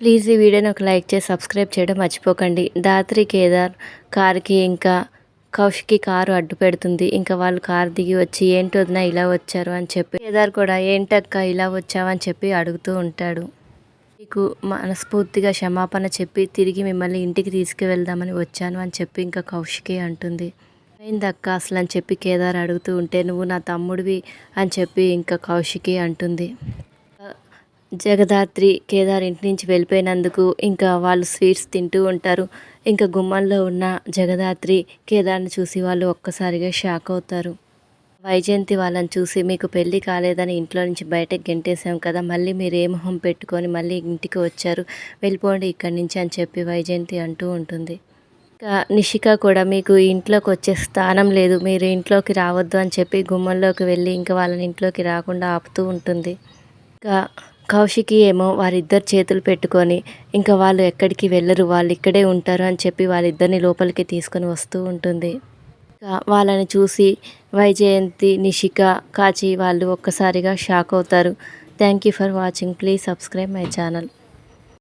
Please ఈ వీడియోని ఒక లైక్ చేసి సబ్స్క్రైబ్ చేయడం మర్చిపోకండి. దాత్రి కేదార్ కార్కి ఇంకా కౌశికి కారు అడ్డు పెడుతుంది. ఇంకా వాళ్ళు కారు దిగి వచ్చి ఏంటి వదిన ఇలా వచ్చారు? అని చెప్పి కేదార్ కూడా ఏంటక్క ఇలా వచ్చావని చెప్పి అడుగుతూ ఉంటాడు. మీకు మనస్ఫూర్తిగా క్షమాపణ చెప్పి తిరిగి మిమ్మల్ని ఇంటికి తీసుకువెళ్దామని వచ్చాను అని చెప్పి ఇంకా కౌశికి అంటుంది. అయిందక్క అసలు? అని చెప్పి కేదార్ అడుగుతూ ఉంటే నువ్వు నా తమ్ముడివి? అని చెప్పి ఇంకా కౌశికి అంటుంది. జగదాత్రి కేదార్ ఇంటి నుంచి వెళ్ళిపోయినందుకు ఇంకా వాళ్ళు స్వీట్స్ తింటూ ఉంటారు. ఇంకా గుమ్మంలో ఉన్న జగదాత్రి కేదార్ని చూసి వాళ్ళు ఒక్కసారిగా షాక్ అవుతారు. వైజయంతి వాళ్ళని చూసి మీకు పెళ్ళి కాలేదని ఇంట్లో నుంచి బయటకు గెంటేసాం కదా మళ్ళీ మీరు ఏ మొహం పెట్టుకొని మళ్ళీ ఇంటికి వచ్చారు? వెళ్ళిపోండి ఇక్కడి నుంచి అని చెప్పి వైజయంతి అంటూ ఉంటుంది. ఇంకా నిషిక కూడా మీకు ఇంట్లోకి వచ్చే స్థానం లేదు మీరు ఇంట్లోకి రావద్దు అని చెప్పి గుమ్మంలోకి వెళ్ళి ఇంకా వాళ్ళని ఇంట్లోకి రాకుండా ఆపుతూ ఉంటుంది. ఇంకా కౌశికి ఏమో వారిద్దరు చేతులు పెట్టుకొని ఇంకా వాళ్ళు ఎక్కడికి వెళ్ళరు వాళ్ళు ఇక్కడే ఉంటారు అని చెప్పి వాళ్ళిద్దరిని లోపలికి తీసుకొని వస్తూ ఉంటుంది. వాళ్ళని చూసి వైజయంతి నిషిక కాచి వాళ్ళు ఒక్కసారిగా షాక్ అవుతారు. Thank you for watching. Please subscribe my channel.